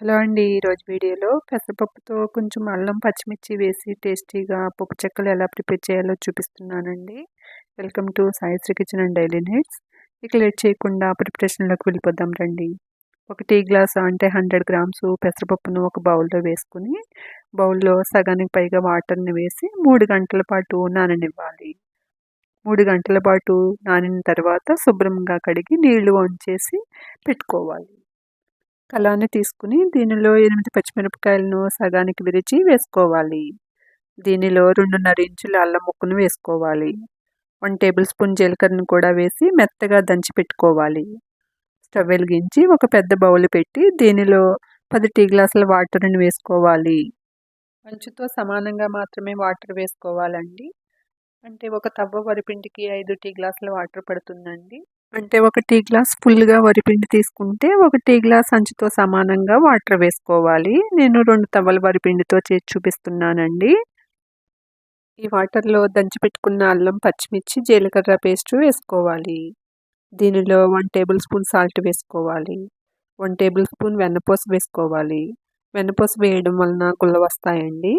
Hello అండి ఈరోజు వీడియోలో పెసరపప్పుతో కొంచెం అల్లం పచ్చిమిర్చి వేసి టేస్టీగా పప్పు చెక్కలు ఎలా ప్రిపేర్ చేయాలో చూపిస్తున్నానండి. Welcome to Saisri kitchen and daily needs ఇక లేట్ చేయకుండా ప్రిపరేషన్లోకి వెళ్ళిపోదాం రండి. ఒక టీ గ్లాస్ అంటే హండ్రెడ్ గ్రామ్స్ పెసరపప్పును ఒక బౌల్లో వేసుకుని బౌల్లో సగానికి పైగా వాటర్ని వేసి మూడు గంటల పాటు నాననివ్వాలి. మూడు గంటల పాటు నానిన తర్వాత శుభ్రంగా కడిగి నీళ్ళు వంచేసి పెట్టుకోవాలి. కలాన్ని తీసుకుని దీనిలో ఎనిమిది పచ్చిమిరపకాయలను సగానికి విరిచి వేసుకోవాలి. దీనిలో రెండున్నర ఇంచుల అల్లం ముక్కను వేసుకోవాలి. వన్ టేబుల్ స్పూన్ జీలకర్రను కూడా వేసి మెత్తగా దంచి పెట్టుకోవాలి. స్టవ్ వెలిగించి ఒక పెద్ద బౌల్ పెట్టి దీనిలో పది టీ గ్లాసుల వాటర్ని వేసుకోవాలి. మంచుతో సమానంగా మాత్రమే వాటర్ వేసుకోవాలండి. అంటే ఒక తవ్వ వరిపిండికి ఐదు టీ గ్లాసుల వాటర్ పడుతుందండి. అంటే ఒక టీ గ్లాస్ ఫుల్గా వరిపిండి తీసుకుంటే ఒక టీ గ్లాస్ అంచుతో సమానంగా వాటర్ వేసుకోవాలి. నేను రెండు తవ్వల వరిపిండితో చేసి చూపిస్తున్నానండి. ఈ వాటర్లో దంచి పెట్టుకున్న అల్లం పచ్చిమిర్చి జీలకర్ర పేస్ట్ వేసుకోవాలి. దీనిలో వన్ టేబుల్ స్పూన్ సాల్ట్ వేసుకోవాలి. వన్ టేబుల్ స్పూన్ వెన్నపూస వేసుకోవాలి. వెన్నపూస వేయడం వలన గుల్ల వస్తాయండి.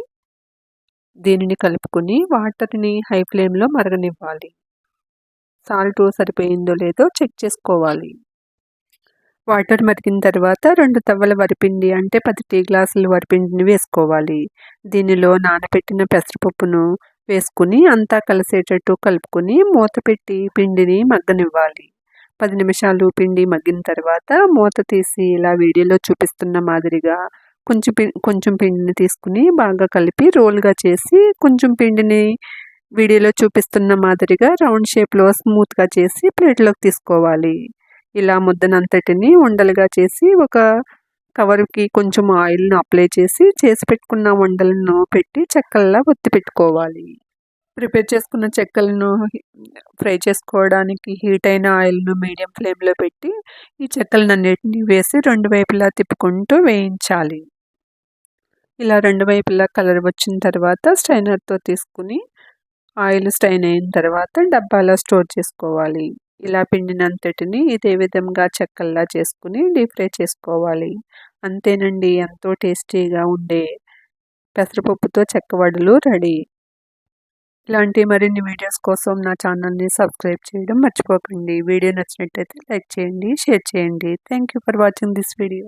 దీనిని కలుపుకొని వాటర్ని హై ఫ్లేమ్లో మరగనివ్వాలి. సాల్ట్ సరిపోయిందో లేదో చెక్ చేసుకోవాలి. వాటర్ మరిగిన తర్వాత రెండు తవ్వల వరిపిండి అంటే పది టీ గ్లాసులు వరిపిండిని వేసుకోవాలి. దీనిలో నానబెట్టిన పెసరపప్పును వేసుకుని అంతా కలిసేటట్టు కలుపుకొని మూత పెట్టి పిండిని మగ్గనివ్వాలి. పది నిమిషాలు పిండి మగ్గిన తర్వాత మూత తీసి ఇలా వీడియోలో చూపిస్తున్న మాదిరిగా కొంచెం కొంచెం పిండిని తీసుకుని బాగా కలిపి రోల్గా చేసి కొంచెం పిండిని వీడియోలో చూపిస్తున్న మాదిరిగా రౌండ్ షేప్లో స్మూత్గా చేసి ప్లేట్లోకి తీసుకోవాలి. ఇలా ముద్దనంతటిని ఉండలుగా చేసి ఒక కవర్కి కొంచెం ఆయిల్ను అప్లై చేసి చేసి పెట్టుకున్న వండలను పెట్టి చెక్కల్లా ఒత్తి పెట్టుకోవాలి. ప్రిపేర్ చేసుకున్న చెక్కలను ఫ్రై చేసుకోవడానికి హీట్ అయిన ఆయిల్ను మీడియం ఫ్లేమ్లో పెట్టి ఈ చెక్కలన్నిటిని వేసి రెండు వైపులా తిప్పుకుంటూ వేయించాలి. ఇలా రెండు వైపులా కలర్ వచ్చిన తర్వాత స్ట్రైనర్తో తీసుకుని ఆయిల్ స్టైన్ అయిన తర్వాత డబ్బాలో స్టోర్ చేసుకోవాలి. ఇలా పిండినంతటిని ఇదే విధంగా చెక్కల్లా చేసుకుని డీప్ ఫ్రై చేసుకోవాలి. అంతేనండి ఎంతో టేస్టీగా ఉండే పెసరపప్పుతో చెక్కవడలు రెడీ. ఇలాంటి మరిన్ని వీడియోస్ కోసం నా ఛానల్ని సబ్స్క్రైబ్ చేయడం మర్చిపోకండి. వీడియో నచ్చినట్టయితే లైక్ చేయండి షేర్ చేయండి. Thank you for watching this video